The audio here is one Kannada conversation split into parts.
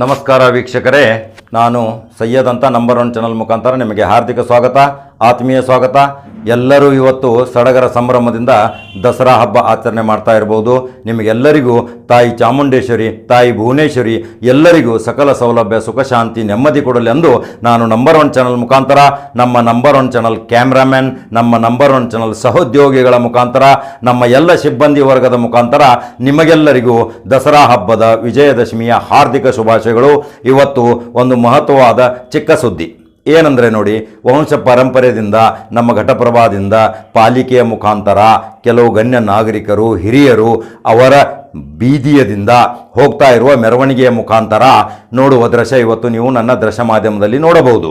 ನಮಸ್ಕಾರ ವೀಕ್ಷಕರೇ. ನಾನು ಸೈಯದ್ ಅಂತ ನಂಬರ್ ಒನ್ ಚಾನಲ್ ಮುಖಾಂತರ ನಿಮಗೆ ಹಾರ್ದಿಕ ಸ್ವಾಗತ ಆತ್ಮೀಯ ಸ್ವಾಗತ. ಎಲ್ಲರೂ ಇವತ್ತು ಸಡಗರ ಸಂಭ್ರಮದಿಂದ ದಸರಾ ಹಬ್ಬ ಆಚರಣೆ ಮಾಡ್ತಾ ಇರ್ಬೋದು. ನಿಮಗೆಲ್ಲರಿಗೂ ತಾಯಿ ಚಾಮುಂಡೇಶ್ವರಿ, ತಾಯಿ ಭುವನೇಶ್ವರಿ, ಎಲ್ಲರಿಗೂ ಸಕಲ ಸೌಲಭ್ಯ, ಸುಖ, ಶಾಂತಿ, ನೆಮ್ಮದಿ ಕೊಡಲಿ ಎಂದು ನಾನು ನಂಬರ್ ಒನ್ ಚಾನಲ್ ಮುಖಾಂತರ, ನಮ್ಮ ನಂಬರ್ ಒನ್ ಚಾನಲ್ ಕ್ಯಾಮ್ರಾಮ್ಯಾನ್ ನಮ್ಮ ನಂಬರ್ ಒನ್ ಚಾನಲ್ ಸಹೋದ್ಯೋಗಿಗಳ ಮುಖಾಂತರ, ನಮ್ಮ ಎಲ್ಲ ಸಿಬ್ಬಂದಿ ವರ್ಗದ ಮುಖಾಂತರ ನಿಮಗೆಲ್ಲರಿಗೂ ದಸರಾ ಹಬ್ಬದ ವಿಜಯದಶಮಿಯ ಹಾರ್ದಿಕ ಶುಭಾಶಯಗಳು. ಇವತ್ತು ಒಂದು ಮಹತ್ವವಾದ ಚಿಕ್ಕ ಸುದ್ದಿ. ಏನಂದರೆ ನೋಡಿ, ವಂಶ ಪರಂಪರೆಯಿಂದ ನಮ್ಮ ಘಟಪ್ರಭಾದಿಂದ ಪಾಲಿಕೆಯ ಮುಖಾಂತರ ಕೆಲವು ಗಣ್ಯ ನಾಗರಿಕರು, ಹಿರಿಯರು ಅವರ ಬೀದಿಯದಿಂದ ಹೋಗ್ತಾ ಇರುವ ಮೆರವಣಿಗೆಯ ಮುಖಾಂತರ ನೋಡುವ ದೃಶ್ಯ ಇವತ್ತು ನೀವು ನನ್ನ ದೃಶ್ಯ ಮಾಧ್ಯಮದಲ್ಲಿ ನೋಡಬಹುದು.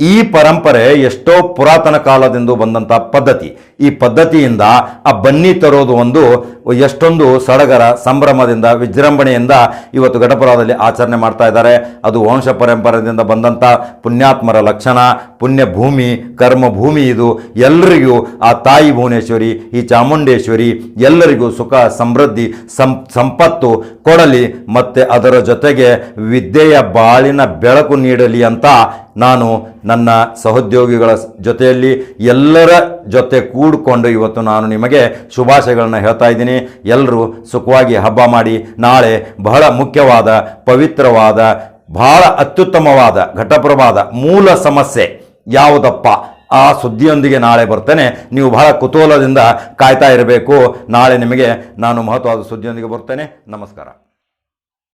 ಈ ಪರಂಪರೆ ಎಷ್ಟೋ ಪುರಾತನ ಕಾಲದಿಂದ ಬಂದಂಥ ಪದ್ಧತಿ. ಈ ಪದ್ಧತಿಯಿಂದ ಆ ಬನ್ನಿ ತರೋದು ಒಂದು ಎಷ್ಟೊಂದು ಸಡಗರ, ಸಂಭ್ರಮದಿಂದ, ವಿಜೃಂಭಣೆಯಿಂದ ಇವತ್ತು ಘಟಪುರದಲ್ಲಿ ಆಚರಣೆ ಮಾಡ್ತಾ ಇದ್ದಾರೆ. ಅದು ವಂಶ ಪರಂಪರೆಯಿಂದ ಬಂದಂಥ ಪುಣ್ಯಾತ್ಮರ ಲಕ್ಷಣ ಪುಣ್ಯ ಭೂಮಿ ಕರ್ಮ ಭೂಮಿ ಇದು. ಎಲ್ಲರಿಗೂ ಆ ತಾಯಿ ಭುವನೇಶ್ವರಿ, ಈ ಚಾಮುಂಡೇಶ್ವರಿ, ಎಲ್ಲರಿಗೂ ಸುಖ, ಸಮೃದ್ಧಿ ಸಂಪತ್ತು ಕೊಡಲಿ. ಮತ್ತು ಅದರ ಜೊತೆಗೆ ವಿದ್ಯೆಯ ಬಾಳಿನ ಬೆಳಕು ನೀಡಲಿ ಅಂತ ನಾನು ನನ್ನ ಸಹೋದ್ಯೋಗಿಗಳ ಜೊತೆಯಲ್ಲಿ ಎಲ್ಲರ ಜೊತೆ ಕೂಡಿಕೊಂಡು ಇವತ್ತು ನಾನು ನಿಮಗೆ ಶುಭಾಶಯಗಳನ್ನು ಹೇಳ್ತಾ ಇದ್ದೀನಿ. ಎಲ್ಲರೂ ಸುಖವಾಗಿ ಹಬ್ಬ ಮಾಡಿ, ನಾಳೆ ಬಹಳ ಮುಖ್ಯವಾದ, ಪವಿತ್ರವಾದ, ಬಹಳ ಅತ್ಯುತ್ತಮವಾದ ಘಟಪ್ರಭಾದ ಮೂಲ ಸಮಸ್ಯೆ ಯಾವುದಪ್ಪ? ಆ ಸುದ್ದಿಯೊಂದಿಗೆ ನಾಳೆ ಬರ್ತೇನೆ. ನೀವು ಬಹಳ ಕುತೂಹಲದಿಂದ ಕಾಯ್ತಾ ಇರಬೇಕು. ನಾಳೆ ನಿಮಗೆ ನಾನು ಮಹತ್ವವಾದ ಸುದ್ದಿಯೊಂದಿಗೆ ಬರ್ತೇನೆ. ನಮಸ್ಕಾರ.